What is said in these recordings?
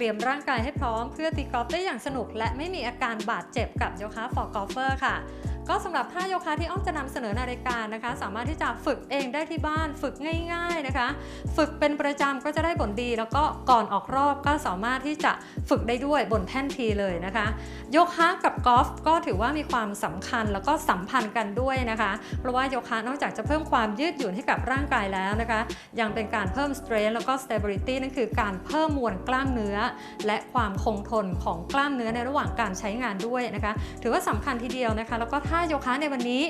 เตรียมร่างกายให้พร้อมเพื่อตีกอล์ฟได้อย่างสนุก และไม่มีอาการบาดเจ็บกับโยคะฟอร์กอล์ฟเฟอร์ค่ะ ก็สำหรับท่าโยคะที่อ้อมจะนำเสนอในรายการนะคะ สามารถที่จะฝึกเองได้ที่บ้าน ฝึกง่ายๆนะคะ ฝึกเป็นประจำก็จะได้ผลดี แล้วก็ก่อนออกรอบก็สามารถที่จะฝึกได้ด้วยบนแท่นทีเลยนะคะ โยคะกับกอล์ฟก็ถือว่ามีความสำคัญแล้วก็สัมพันธ์กันด้วยนะคะ เพราะว่าโยคะนอกจากจะเพิ่มความยืดหยุ่นให้กับร่างกายแล้วนะคะ ยังเป็นการเพิ่ม strength แล้วก็ stability นั่นคือการเพิ่มมวลกล้ามเนื้อ และความคงทนของกล้ามเนื้อในระหว่างการใช้งานด้วยนะคะ ถือว่าสำคัญทีเดียวนะคะ แล้วก็ท่าาโยคะในวันนี้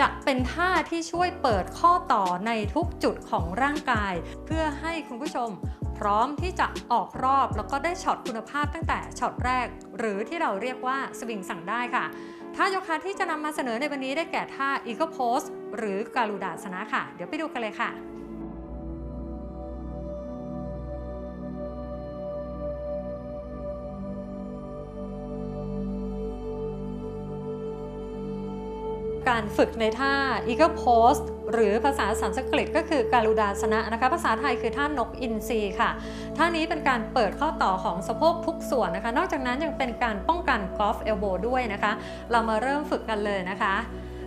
จะเป็นท่าที่ช่วยเปิดข้อต่อในทุกจุดของร่างกาย เพื่อให้คุณผู้ชมพร้อมที่จะออกรอบแล้วก็ได้ช็อตคุณภาพตั้งแต่ช็อตแรก หรือที่เราเรียกว่าสวิงสั่งได้ค่ะท่าโยคะที่จะนำมาเสนอในวันนี้ได้แก่ท่าอีโกโพสหรือการูดาสนะค่ะ เดี๋ยวไปดูกันเลยค่ะ การฝึกในท่า Eagle Pose หรือภาษาสันสกฤตก็คือการูดาสนะนะคะ ภาษาไทยคือท่านกอินทรีค่ะ ท่านี้เป็นการเปิดข้อต่อของสะโพกทุกส่วนนะคะ นอกจากนั้นยังเป็นการป้องกันกอล์ฟเอลโบด้วยนะคะ เรามาเริ่มฝึกกันเลยนะคะ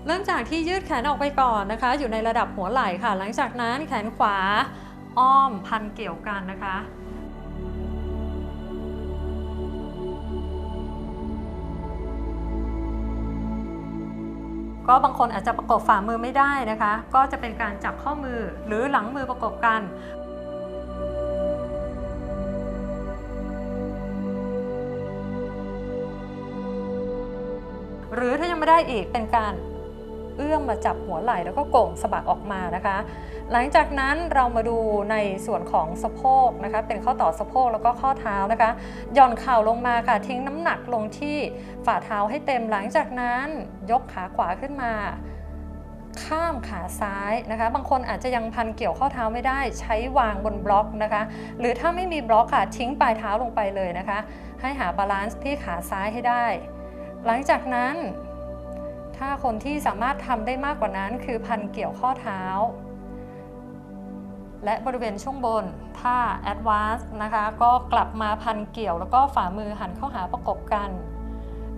เริ่มจากที่ยืดแขนออกไปก่อนนะคะ อยู่ในระดับหัวไหล่ค่ะ หลังจากนั้นแขนขวาอ้อมพันเกี่ยวกันนะคะ ก็บางคนอาจจะประกบฝ่ามือไม่ได้นะคะ ก็จะเป็นการจับข้อมือหรือหลังมือประกบกันหรือถ้ายังไม่ได้อีกเป็นการ เอื้อมมาจับหัวไหล่แล้วก็โก่งสะบักออกมานะคะ หลังจากนั้นเรามาดูในส่วนของสะโพกนะคะ เป็นข้อต่อสะโพกแล้วก็ข้อเท้านะคะหย่อนเข่าลงมาค่ะทิ้งน้ำหนักลงที่ฝ่าเท้าให้เต็มหลังจากนั้นยกขาขวาขึ้นมาข้ามขาซ้ายนะคะ บางคนอาจจะยังพันเกี่ยวข้อเท้าไม่ได้ ใช้วางบนบล็อกนะคะ หรือถ้าไม่มีบล็อกค่ะทิ้งปลายเท้าลงไปเลยนะคะ ให้หาบาลานซ์ที่ขาซ้ายให้ได้ หลังจากนั้น ถ้าคนที่สามารถทำได้มากกว่านั้นคือพันเกี่ยวข้อเท้า และบริเวณช่วงบนถ้า Advance นะคะก็กลับมาพันเกี่ยวแล้วก็ฝ่ามือหันเข้าหาประกบกัน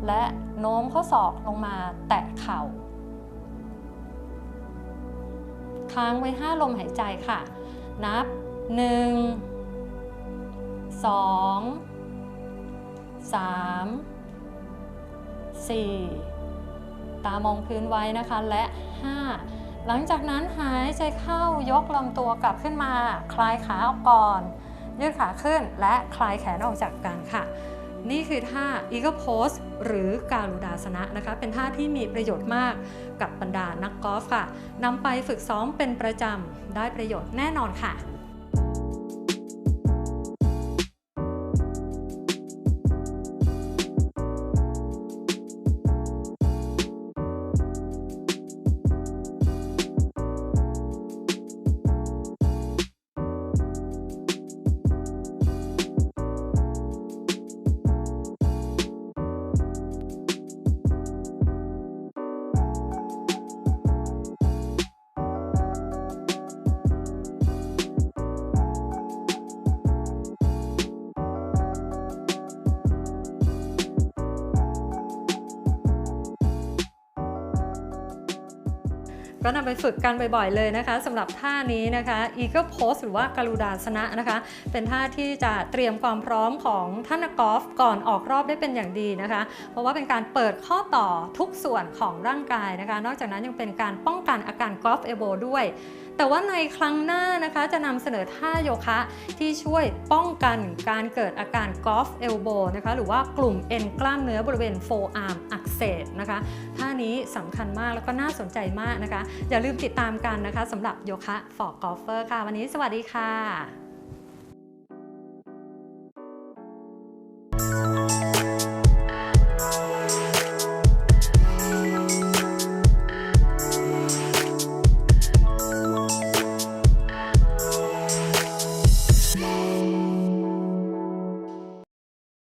และโน้มข้อศอกลงมาแตะเข่า ค้างไว้ 5 ลมหายใจค่ะ นับ 1 2 3 4 ตามองพื้นไว้นะคะ และ 5 หลังจากนั้นหายใจเข้ายกลำตัวกลับขึ้นมา คลายขาออกก่อน ยืดขาขึ้นและคลายแขนออกจากกันค่ะ นี่คือท่า Eagle Pose หรือการูดาสนะนะคะ เป็นท่าที่มีประโยชน์มากกับบรรดานักกอล์ฟค่ะนำไปฝึกซ้อมเป็นประจำได้ประโยชน์แน่นอนค่ะ ก็นำไปฝึกกันบ่อยๆเลยนะคะสำหรับท่านี้นะคะ Eagle Pose หรือว่าการูดาสนะนะคะ เป็นท่าที่จะเตรียมความพร้อมของท่านนักกอล์ฟก่อนออกรอบได้เป็นอย่างดีนะคะ เพราะว่าเป็นการเปิดข้อต่อทุกส่วนของร่างกายนะคะ นอกจากนั้นยังเป็นการป้องกันอาการกอล์ฟเอโบด้วย แต่ว่าในครั้งหน้านะคะจะนำเสนอท่าโยคะที่ช่วยป้องกันการเกิดอาการกอล์ฟเอลโบนะคะหรือว่ากลุ่มเอ็นกล้ามเนื้อบริเวณโฟอาร์มอักเสบนะคะท่านี้สำคัญมากแล้วก็น่าสนใจมากนะคะ อย่าลืมติดตามกันนะคะสำหรับโยคะ for golfer ค่ะ วันนี้สวัสดีค่ะ